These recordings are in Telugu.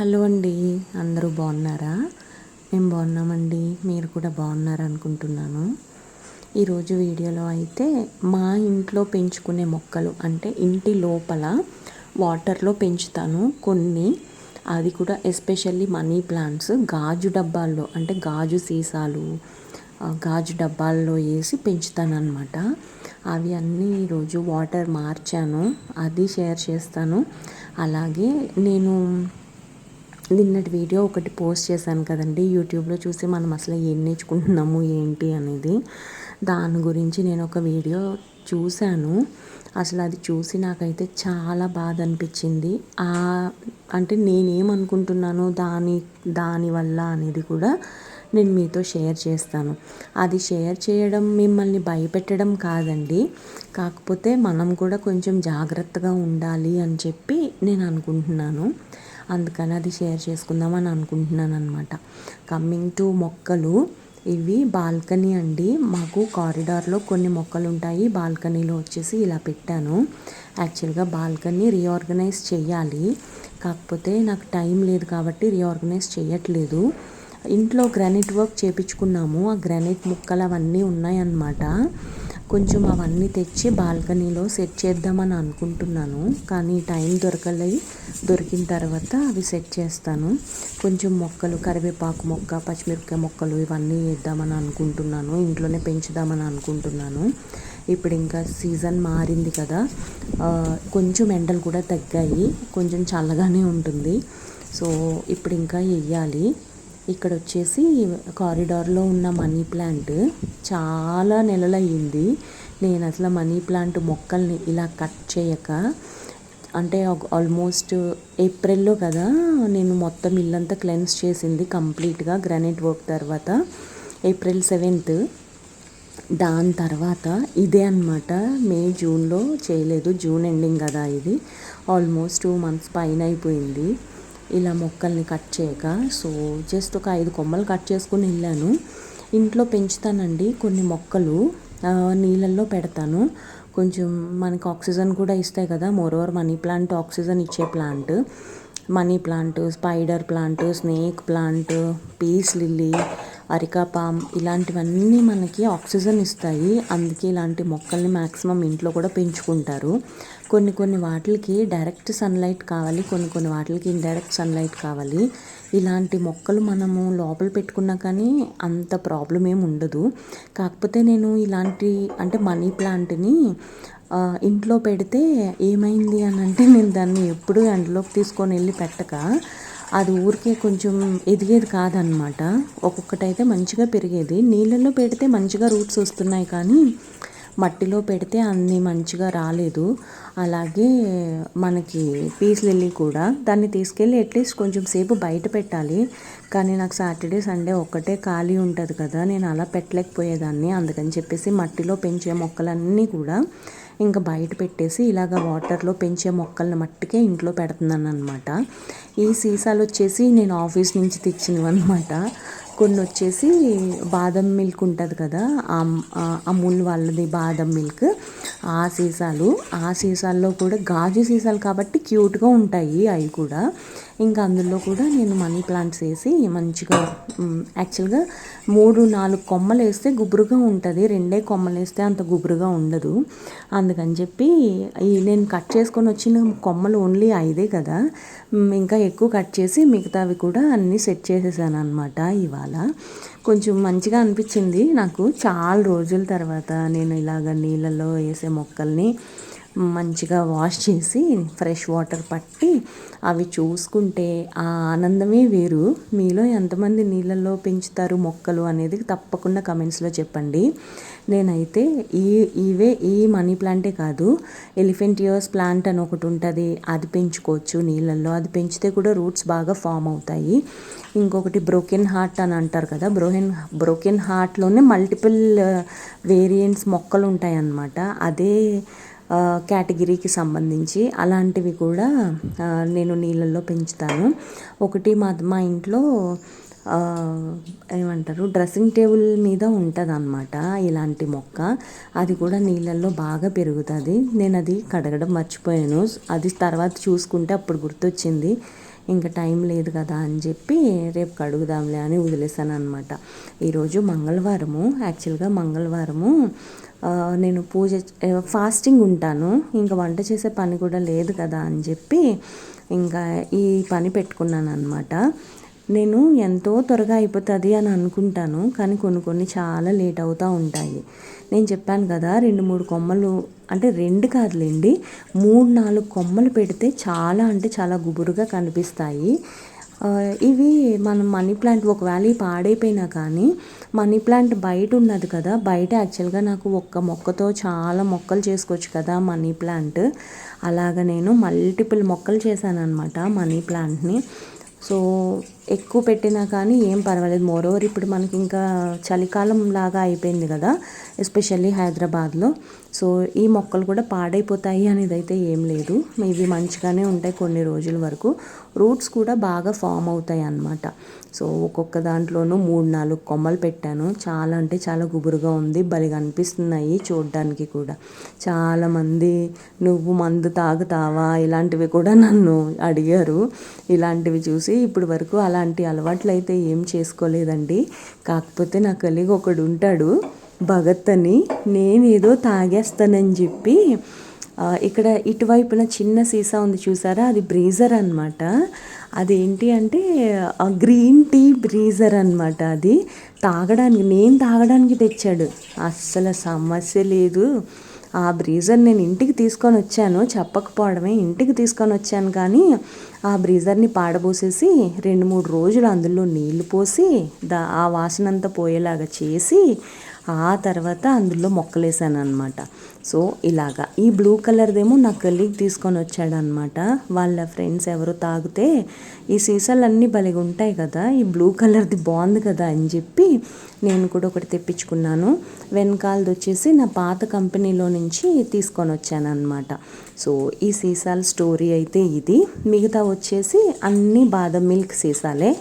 హలో అండి అందరూ బాగున్నారా? మేము బాగున్నామండి మీరు కూడా బాగున్నారు అనుకుంటున్నాను ఈరోజు వీడియోలో అయితే మా ఇంట్లో పెంచుకునే మొక్కలు అంటే ఇంటి లోపల వాటర్లో పెంచుతాను. కొన్ని అది కూడా ఎస్పెషల్లీ మనీ ప్లాంట్స్ గాజు డబ్బాల్లో అంటే గాజు సీసాలు గాజు డబ్బాల్లో వేసి పెంచుతాను అవి అన్నీ ఈరోజు వాటర్ మార్చాను అది షేర్ చేస్తాను. అలాగే నేను నిన్నటి వీడియో ఒకటి పోస్ట్ చేశాను కదండి. యూట్యూబ్లో చూసి మనం అసలు ఏం నేర్చుకుంటున్నాము ఏంటి అనేది. దాని గురించి నేను ఒక వీడియో చూశాను. అసలు అది చూసి నాకైతే చాలా బాధ అనిపించింది. అంటే నేనేమనుకుంటున్నాను దాని దానివల్ల అనేది కూడా నేను మీతో షేర్ చేస్తాను. అది షేర్ చేయడం మిమ్మల్ని భయపెట్టడం కాదండి. కాకపోతే మనం కూడా కొంచెం జాగ్రత్తగా ఉండాలి అని చెప్పి నేను అనుకుంటున్నాను. అందుకని అది షేర్ చేసుకుందామని అనుకుంటున్నాను అనమాట కమ్మింగ్ టు మొక్కలు ఇవి బాల్కనీ అండి. మాకు కారిడార్లో కొన్ని మొక్కలు ఉంటాయి బాల్కనీలో వచ్చేసి ఇలా పెట్టాను. యాక్చువల్గా బాల్కనీ రీఆర్గనైజ్ చేయాలి. కాకపోతే నాకు టైం లేదు కాబట్టి రీఆర్గనైజ్ చేయట్లేదు. ఇంట్లో గ్రానైట్ వర్క్ చేపించుకున్నాము. ఆ గ్రానైట్ ముక్కలు అవన్నీ ఉన్నాయన్నమాట. కొంచెం అవన్నీ తెచ్చి బాల్కనీలో సెట్ చేద్దామని అనుకుంటున్నాను. కానీ టైం దొరకలేదు దొరికిన తర్వాత అవి సెట్ చేస్తాను. కొంచెం మొక్కలు కరివేపాకు మొక్క పచ్చిమిరపకాయ మొక్కలు ఇవన్నీ వేద్దామని అనుకుంటున్నాను. ఇంట్లోనే పెంచుదామని అనుకుంటున్నాను. ఇప్పుడు ఇంకా సీజన్ మారింది కదా. కొంచెం ఎండలు కూడా తగ్గాయి. కొంచెం చల్లగానే ఉంటుంది. సో ఇప్పుడు ఇంకా వెయ్యాలి ఇక్కడ వచ్చేసి కారిడార్లో ఉన్న మనీ ప్లాంట్ చాలా నెలలయ్యింది. నేను అసలు మనీ ప్లాంట్ మొక్కల్ని ఇలా కట్ చేయక అంటే ఆల్మోస్ట్ ఏప్రిల్లో కదా నేను మొత్తం ఇల్లంతా క్లెన్స్ చేసింది కంప్లీట్గా గ్రానైట్ వర్క్ తర్వాత ఏప్రిల్ సెవెంత్. దాని తర్వాత ఇదే అనమాట మే జూన్లో చేయలేదు. జూన్ ఎండింగ్ కదా ఇది. ఆల్మోస్ట్ టూ మంత్స్ పైన అయిపోయింది. ఇలా మొక్కల్ని కట్ చేయక సో జస్ట్ ఒక ఐదు కొమ్మలు కట్ చేసుకుని వెళ్ళాను. ఇంట్లో పెంచుతానండి కొన్ని మొక్కలు. నీళ్ళల్లో పెడతాను. కొంచెం మనకు ఆక్సిజన్ కూడా ఇస్తాయి కదా. మోరోవర్ మనీ ప్లాంట్ ఆక్సిజన్ ఇచ్చే plant. Money plant spider plant snake plant peace lily areca palm ఇలాంటివన్నీ మనకి ఆక్సిజన్ ఇస్తాయి. అందుకే ఇలాంటి మొక్కల్ని మ్యాక్సిమం ఇంట్లో కూడా పెంచుకుంటారు. కొన్ని కొన్ని వాటికి డైరెక్ట్ సన్లైట్ కావాలి కొన్ని కొన్ని వాటికి ఇండైరెక్ట్ సన్లైట్ కావాలి. ఇలాంటి మొక్కలు మనము లోపల పెట్టుకున్నా కానీ అంత ప్రాబ్లం ఏమి ఉండదు. కాకపోతే నేను ఇలాంటి అంటే మనీ ప్లాంట్ని ఇంట్లో పెడితే ఏమైంది అని అంటే నేను దాన్ని ఎప్పుడు ఎండలోకి తీసుకొని వెళ్ళి పెట్టక అది ఊరికే కొంచెం ఎదిగేది కాదనమాట ఒక్కొక్కటైతే మంచిగా పెరిగేది. నీళ్ళల్లో పెడితే మంచిగా రూట్స్ వస్తున్నాయి కానీ మట్టిలో పెడితే అన్ని మంచిగా రాలేదు. అలాగే మనకి పీస్ లిల్లీ కూడా. దాన్ని తీసుకెళ్ళి అట్లీస్ట్ కొంచెం సేపు బయట పెట్టాలి. కానీ నాకు సాటర్డే సండే ఒక్కటే ఖాళీ ఉంటుంది కదా. నేను అలా పెట్టలేకపోయేదాన్ని. అందుకని చెప్పేసి మట్టిలో పెంచే మొక్కలన్నీ కూడా ఇంకా బయట పెట్టేసి ఇలాగ వాటర్లో పెంచే మొక్కలను మట్టుకే ఇంట్లో పెడుతున్నాను అనమాట ఈ సీసాలు వచ్చేసి నేను ఆఫీస్ నుంచి తెచ్చినవి అనమాట కొన్ని వచ్చేసి బాదం మిల్క్ ఉంటుంది కదా అమూల్ వాళ్ళది బాదం మిల్క్. ఆ సీసాలు ఆ సీసాల్లో కూడా గాజు సీసాలు కాబట్టి క్యూట్గా ఉంటాయి. అవి కూడా ఇంకా అందులో కూడా నేను మనీ ప్లాంట్స్ వేసి మంచిగా యాక్చువల్గా మూడు నాలుగు కొమ్మలు వేస్తే గుబురుగా ఉంటుంది. రెండే కొమ్మలు వేస్తే అంత గుబురుగా ఉండదు. అందుకని చెప్పి ఈ నేను కట్ చేసుకొని వచ్చిన కొమ్మలు ఓన్లీ ఐదే కదా. ఇంకా ఎక్కువ కట్ చేసి మిగతావి కూడా అన్నీ సెట్ చేసేసాను అనమాట ఇవాళ. కొంచెం మంచిగా అనిపించింది. నాకు చాలా రోజుల తర్వాత నేను ఇలాగ నీళ్ళలో వేసే మొక్కల్ని మంచిగా వాష్ చేసి ఫ్రెష్ వాటర్ పట్టి అవి చూసుకుంటే ఆ ఆనందమే వేరు. మీలో ఎంతమంది నీళ్ళల్లో పెంచుతారు మొక్కలు అనేది తప్పకుండా కమెంట్స్లో చెప్పండి. నేనైతే ఈ ఇవే ఈ మనీ ప్లాంటే కాదు. ఎలిఫెంట్ ఇయర్స్ ప్లాంట్ అని ఒకటి ఉంటుంది. అది పెంచుకోవచ్చు నీళ్ళల్లో. అది పెంచితే కూడా రూట్స్ బాగా ఫామ్ అవుతాయి. ఇంకొకటి బ్రోకెన్ హార్ట్ అని అంటారు కదా. బ్రోకెన్ బ్రోకెన్ హార్ట్లోనే మల్టిపుల్ వేరియంట్స్ మొక్కలు ఉంటాయి అన్నమాట అదే కేటగిరీకి సంబంధించి అలాంటివి కూడా నేను నీళ్ళల్లో పెంచుతాను. ఒకటి మా మా ఇంట్లో ఏమంటారు? డ్రెస్సింగ్ టేబుల్ మీద ఉంటుంది అనమాట ఇలాంటి మొక్క. అది కూడా నీళ్ళల్లో బాగా పెరుగుతుంది. నేను అది కడగడం మర్చిపోయాను. అది తర్వాత చూసుకుంటే అప్పుడు గుర్తొచ్చింది. ఇంకా టైం లేదు కదా అని చెప్పి రేపు కడుగుదాంలే అని వదిలేసాను అనమాట ఈరోజు మంగళవారము. యాక్చువల్గా మంగళవారము నేను పూజ ఫాస్టింగ్ ఉంటాను. ఇంకా వంట చేసే పని కూడా లేదు కదా అని చెప్పి ఇంకా ఈ పని పెట్టుకున్నాను అనమాట నేను ఎంతో త్వరగా అయిపోతుంది అని అనుకుంటాను కానీ కొన్ని కొన్ని చాలా లేట్ అవుతూ ఉంటాయి. నేను చెప్పాను కదా రెండు మూడు కొమ్మలు అంటే రెండు కాదులేండి మూడు నాలుగు కొమ్మలు పెడితే చాలా అంటే చాలా గుబురుగా కనిపిస్తాయి. ఇవి మనం మనీ ప్లాంట్ ఒకవేళ పాడైపోయినా కానీ మనీ ప్లాంట్ బయట ఉన్నది కదా బయట యాక్చువల్గా నాకు ఒక్క మొక్కతో చాలా మొక్కలు చేసుకోవచ్చు కదా మనీ ప్లాంట్. అలాగ నేను మల్టిపుల్ మొక్కలు చేశాను అనమాట మనీ ప్లాంట్ని. సో ఎక్కువ పెట్టినా కానీ ఏం పర్వాలేదు. మోరోవర్ ఇప్పుడు మనకి ఇంకా చలికాలం లాగా అయిపోయింది కదా ఎస్పెషల్లీ హైదరాబాద్లో. సో ఈ మొక్కలు కూడా పాడైపోతాయి అనేది అయితే ఏం లేదు. ఇవి మంచిగానే ఉంటాయి కొన్ని రోజుల వరకు. రూట్స్ కూడా బాగా ఫామ్ అవుతాయి అన్నమాట. సో ఒక్కొక్క దాంట్లోనూ మూడు నాలుగు కొమ్మలు పెట్టాను. చాలా అంటే చాలా గుబురుగా ఉంది. భలేగా అనిపిస్తున్నాయి చూడడానికి కూడా. చాలామంది నువ్వు మందు తాగుతావా? ఇలాంటివి కూడా నన్ను అడిగారు. ఇలాంటివి చూసి ఇప్పుడు వరకు అలాంటి అలవాట్లు అయితే ఏం చేసుకోలేదండి. కాకపోతే నా కలిగి ఒకడు ఉంటాడు భగత్ అని. నేనేదో తాగేస్తానని చెప్పి ఇక్కడ ఇటువైపున చిన్న సీసా ఉంది చూసారా? అది బ్రీజర్ అనమాట అదేంటి అంటే గ్రీన్ టీ బ్రీజర్ అనమాట అది. తాగడానికి నేను తాగడానికి తెచ్చాడు. అస్సలు సమస్య లేదు. ఆ బ్రీజర్ నేను ఇంటికి తీసుకొని వచ్చాను. చెప్పకపోవడమే ఇంటికి తీసుకొని వచ్చాను కానీ ఆ బ్రీజర్ని పాడబోసేసి రెండు మూడు రోజులు అందులో నీళ్ళు పోసి దా ఆ వాసనంతా పోయేలాగా చేసి ఆ తర్వాత అందులో మొక్కలేసాను అనమాట సో ఇలాగా. ఈ బ్లూ కలర్దేమో నా కలీగ్ తీసుకొని వచ్చాడనమాట వాళ్ళ ఫ్రెండ్స్ ఎవరు తాగితే ఈ సీసాలన్నీ భలేగా ఉంటాయి కదా ఈ బ్లూ కలర్ది బాగుంది కదా అని చెప్పి నేను కూడా ఒకటి తెప్పించుకున్నాను. వెనకాలది వచ్చేసి నా పాత కంపెనీలో నుంచి తీసుకొని వచ్చాను అనమాట సో ఈ సీసాల స్టోరీ అయితే ఇది. మిగతా వచ్చేసి అన్ని బాదం మిల్క్ సీసాలే.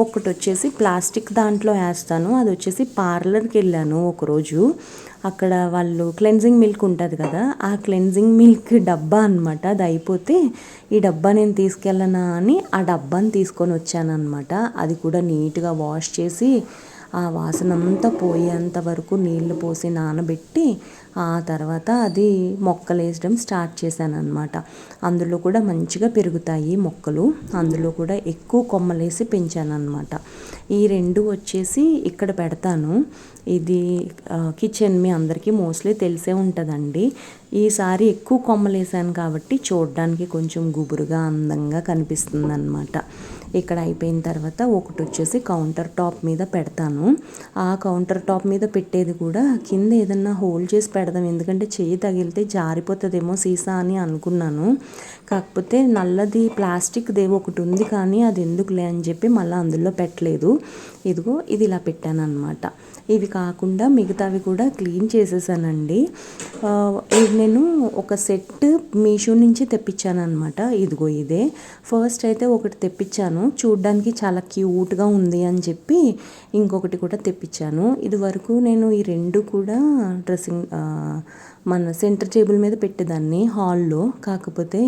ఒకటి వచ్చేసి ప్లాస్టిక్ దాంట్లో వేస్తాను. అది వచ్చేసి పార్లర్కి వెళ్ళాను ఒకరోజు. అక్కడ వాళ్ళు క్లెన్జింగ్ మిల్క్ ఉంటుంది కదా ఆ క్లెన్జింగ్ మిల్క్ డబ్బా అనమాట అది అయిపోతే ఈ డబ్బా నేను తీసుకెళ్ళనా అని ఆ డబ్బాని తీసుకొని వచ్చాను అనమాట అది కూడా నీట్గా వాష్ చేసి ఆ వాసన అంతా పోయేంత వరకు నీళ్ళు పోసి నానబెట్టి ఆ తర్వాత అది మొక్కలు వేసడం స్టార్ట్ చేశాను అనమాట అందులో కూడా మంచిగా పెరుగుతాయి మొక్కలు. అందులో కూడా ఎక్కువ కొమ్మలేసి పెంచాను అనమాట ఈ రెండు వచ్చేసి ఇక్కడ పెడతాను. ఇది కిచెన్ మీ అందరికీ మోస్ట్లీ తెలిసే ఉంటుందండి. ఈసారి ఎక్కువ కొమ్మలు వేసాను కాబట్టి చూడడానికి కొంచెం గుబురుగా అందంగా కనిపిస్తుంది అనమాట ఇక్కడ అయిపోయిన తర్వాత ఒకటి వచ్చేసి కౌంటర్ టాప్ మీద పెడతాను. ఆ కౌంటర్ టాప్ మీద పెట్టేది కూడా కింద ఏదన్నా హోల్డ్ చేసి పెడదాం. ఎందుకంటే చేయి తగిలితే జారిపోతుందేమో సీసా అని అనుకున్నాను. కాకపోతే నల్లది ప్లాస్టిక్ది ఒకటి ఉంది కానీ అది ఎందుకులే అని చెప్పి మళ్ళీ అందులో పెట్టలేదు. ఇదిగో ఇది ఇలా పెట్టాను అనమాట ఇవి కాకుండా మిగతావి కూడా క్లీన్ చేసేసానండి. ఇది నేను ఒక సెట్ మీషో నుంచి తెప్పించాను అనమాట ఇదిగో ఇదే. ఫస్ట్ అయితే ఒకటి తెప్పించాను. చూడ్డానికి చాలా క్యూట్గా ఉంది అని చెప్పి ఇంకొకటి కూడా తెప్పించాను. ఇది వరకు నేను ఈ రెండు కూడా డ్రెస్సింగ్ మన సెంటర్ టేబుల్ మీద పెట్టేదాన్ని హాల్లో. కాకపోతే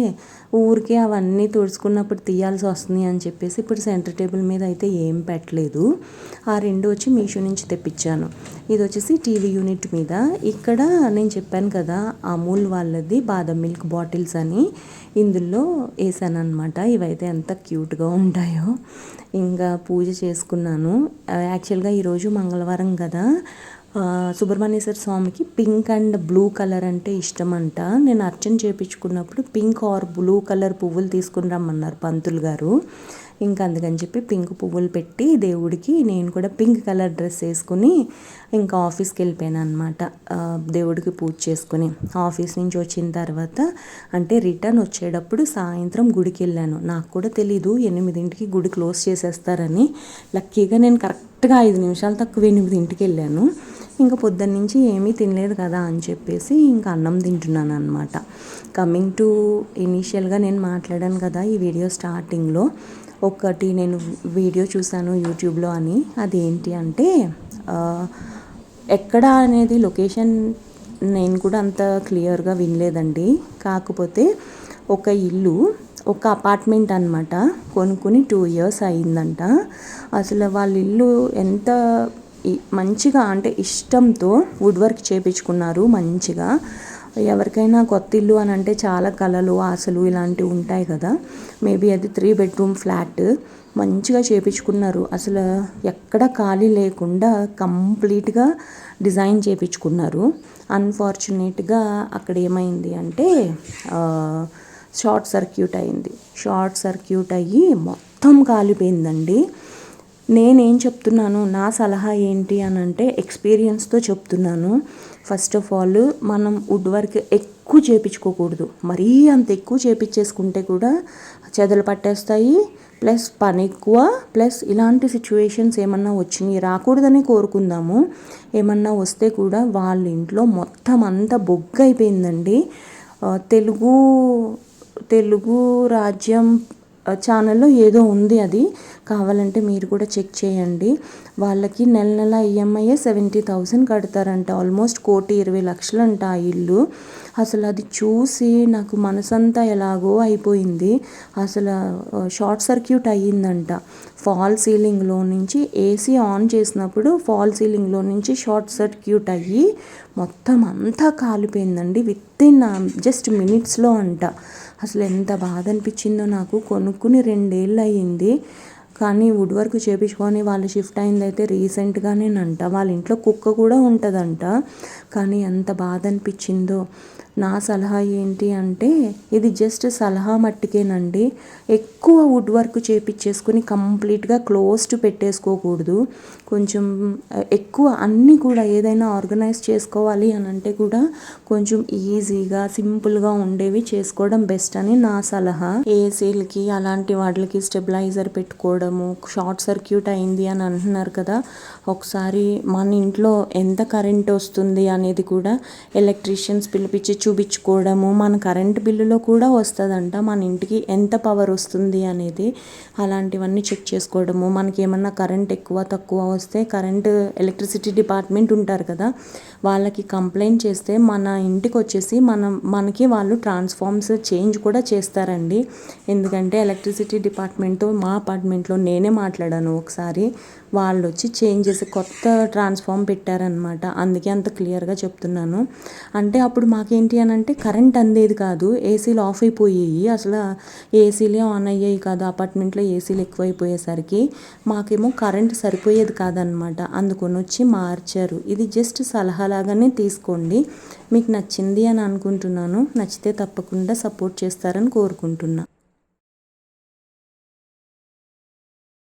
ఊరికే అవన్నీ తుడుచుకున్నప్పుడు తీయాల్సి వస్తుంది అని చెప్పేసి ఇప్పుడు సెంటర్ టేబుల్ మీద అయితే ఏం పెట్టలేదు. ఆ రెండు వచ్చి మీషో నుంచి తెప్పించాను. ఇది వచ్చేసి టీవీ యూనిట్ మీద. ఇక్కడ నేను చెప్పాను కదా అమూల్ వాళ్ళది బాదం మిల్క్ బాటిల్స్ అని. ఇందులో వేసాను అనమాట ఇవైతే ఎంత క్యూట్గా ఉంటాయో. ఇంకా పూజ చేసుకున్నాను. యాక్చువల్గా ఈరోజు మంగళవారం కదా. సుబ్రహ్మణ్యేశ్వర స్వామికి పింక్ అండ్ బ్లూ కలర్ అంటే ఇష్టం అంట నేను అర్చన చేపించుకున్నప్పుడు పింక్ ఆర్ బ్లూ కలర్ పువ్వులు తీసుకుని రమ్మన్నారు పంతులు గారు. ఇంకా అందుకని చెప్పి పింక్ పువ్వులు పెట్టి దేవుడికి నేను కూడా పింక్ కలర్ డ్రెస్ వేసుకుని ఇంకా ఆఫీస్కి వెళ్ళిపోయాను అనమాట దేవుడికి పూజ చేసుకుని. ఆఫీస్ నుంచి వచ్చిన తర్వాత అంటే రిటర్న్ వచ్చేటప్పుడు సాయంత్రం గుడికి వెళ్ళాను. నాకు కూడా తెలీదు ఎనిమిదింటికి గుడి క్లోజ్ చేసేస్తారని. లక్కీగా నేను కరెక్ట్గా ఐదు నిమిషాలు తక్కువ ఎనిమిదింటికి వెళ్ళాను. ఇంకా పొద్దున్న నుంచి ఏమీ తినలేదు కదా అని చెప్పేసి ఇంకా అన్నం తింటున్నాను అనమాట కమింగ్ టు ఇనీషియల్గా నేను మాట్లాడాను కదా ఈ వీడియో స్టార్టింగ్లో ఒకటి నేను వీడియో చూశాను యూట్యూబ్లో అని. అదేంటి అంటే ఎక్కడ అనేది లొకేషన్ నేను కూడా అంత క్లియర్గా వినలేదండి. కాకపోతే ఒక ఇల్లు ఒక అపార్ట్మెంట్ అనమాట కొనుక్కుని టూ ఇయర్స్ అయిందంట. అసలు వాళ్ళ ఇల్లు ఎంత మంచిగా అంటే ఇష్టంతో వుడ్ వర్క్ చేపించుకున్నారు మంచిగా. ఎవరికైనా కొత్త ఇల్లు అని అంటే చాలా కళలు ఆశలు ఇలాంటివి ఉంటాయి కదా. మేబీ అది త్రీ బెడ్రూమ్ ఫ్లాట్ మంచిగా చేపించుకున్నారు. అసలు ఎక్కడ ఖాళీ లేకుండా కంప్లీట్గా డిజైన్ చేపించుకున్నారు. అన్ఫార్చునేట్గా అక్కడ ఏమైంది అంటే షార్ట్ సర్క్యూట్ అయింది. షార్ట్ సర్క్యూట్ అయ్యి మొత్తం కాలిపోయిందండి. నేనేం చెప్తున్నాను? నా సలహా ఏంటి అని అంటే ఎక్స్పీరియన్స్తో చెప్తున్నాను. ఫస్ట్ ఆఫ్ ఆల్ మనం వుడ్ వర్క్ ఎక్కువ చేపించుకోకూడదు. మరీ అంత ఎక్కువ చేపించేసుకుంటే కూడా చెదలు పట్టేస్తాయి. ప్లస్ పని ఎక్కువ. ప్లస్ ఇలాంటి సిచ్యువేషన్స్ ఏమన్నా వచ్చినాయి రాకూడదని కోరుకుందాము. ఏమన్నా వస్తే కూడా వాళ్ళ ఇంట్లో మొత్తం అంతా బొగ్గ అయిపోయిందండి తెలుగు తెలుగు రాజ్యం ఛానల్లో ఏదో ఉంది అది. కావాలంటే మీరు కూడా చెక్ చేయండి. వాళ్ళకి నెల నెల ఈఎంఐ సెవెంటీ థౌసండ్ కడతారంట. ఆల్మోస్ట్ కోటి ఇరవై లక్షలంట ఆ ఇల్లు. అసలు అది చూసి నాకు మనసంతా ఎలాగో అయిపోయింది. అసలు షార్ట్ సర్క్యూట్ అయ్యిందంట. ఫాల్ సీలింగ్లో నుంచి ఏసీ ఆన్ చేసినప్పుడు ఫాల్ సీలింగ్లో నుంచి షార్ట్ సర్క్యూట్ అయ్యి మొత్తం అంతా కాలిపోయిందండి. విత్ ఇన్ జస్ట్ మినిట్స్లో అంట. అసలు ఎంత బాధ అనిపించిందో నాకు. కొనుక్కుని రెండేళ్ళు అయ్యింది. కానీ వుడ్ వర్క్ చేపించుకొని వాళ్ళు షిఫ్ట్ అయింది అయితే రీసెంట్గానేనంట వాళ్ళ ఇంట్లో కుక్క కూడా ఉంటుందంట. కానీ ఎంత బాధ అనిపించిందో. నా సలహా ఏంటి అంటే ఇది జస్ట్ సలహా మట్టికేనండి. ఎక్కువ వుడ్ వర్క్ చేపించేసుకుని కంప్లీట్గా క్లోజ్డ్ పెట్టేసుకోకూడదు. కొంచెం ఎక్కువ అన్నీ కూడా ఏదైనా ఆర్గనైజ్ చేసుకోవాలి అని అంటే కూడా కొంచెం ఈజీగా సింపుల్గా ఉండేవి చేసుకోవడం బెస్ట్ అని నా సలహా. ఏసీలకి అలాంటి వాటికి స్టెబిలైజర్ పెట్టుకోవడము షార్ట్ సర్క్యూట్ అయింది అని అంటున్నారు కదా ఒకసారి మన ఇంట్లో ఎంత కరెంట్ వస్తుంది అనేది కూడా ఎలక్ట్రీషియన్స్ పిలిపించి చూపించుకోవడము మన కరెంట్ బిల్లులో కూడా వస్తుందంట మన ఇంటికి ఎంత పవర్ వస్తుంది అనేది అలాంటివన్నీ చెక్ చేసుకోవడము. మనకి ఏమన్నా కరెంట్ ఎక్కువ తక్కువ వస్తే కరెంట్ ఎలక్ట్రిసిటీ డిపార్ట్మెంట్ ఉంటారు కదా వాళ్ళకి కంప్లైంట్ చేస్తే మన ఇంటికి వచ్చేసి మనం మనకి వాళ్ళు ట్రాన్స్ఫార్మ్స్ చేంజ్ కూడా చేస్తారండి. ఎందుకంటే ఎలక్ట్రిసిటీ డిపార్ట్మెంట్తో మా అపార్ట్మెంట్లో నేనే మాట్లాడాను ఒకసారి. వాళ్ళు వచ్చి చేంజ్ చేసి కొత్త ట్రాన్స్ఫార్మ్ పెట్టారనమాట అందుకే అంత క్లియర్గా చెప్తున్నాను. అంటే అప్పుడు మాకేంటి అని అంటే కరెంట్ అందేది కాదు. ఏసీలు ఆఫ్ అయిపోయాయి. అసలు ఏసీలే ఆన్ అయ్యాయి కాదు. అపార్ట్మెంట్లో ఏసీలు ఎక్కువైపోయేసరికి మాకేమో కరెంట్ సరిపోయేది కాదనమాట అందుకొని వచ్చి మార్చారు. ఇది జస్ట్ సలహాలాగానే తీసుకోండి. మీకు నచ్చింది అని అనుకుంటున్నాను. నచ్చితే తప్పకుండా సపోర్ట్ చేస్తారని కోరుకుంటున్నా.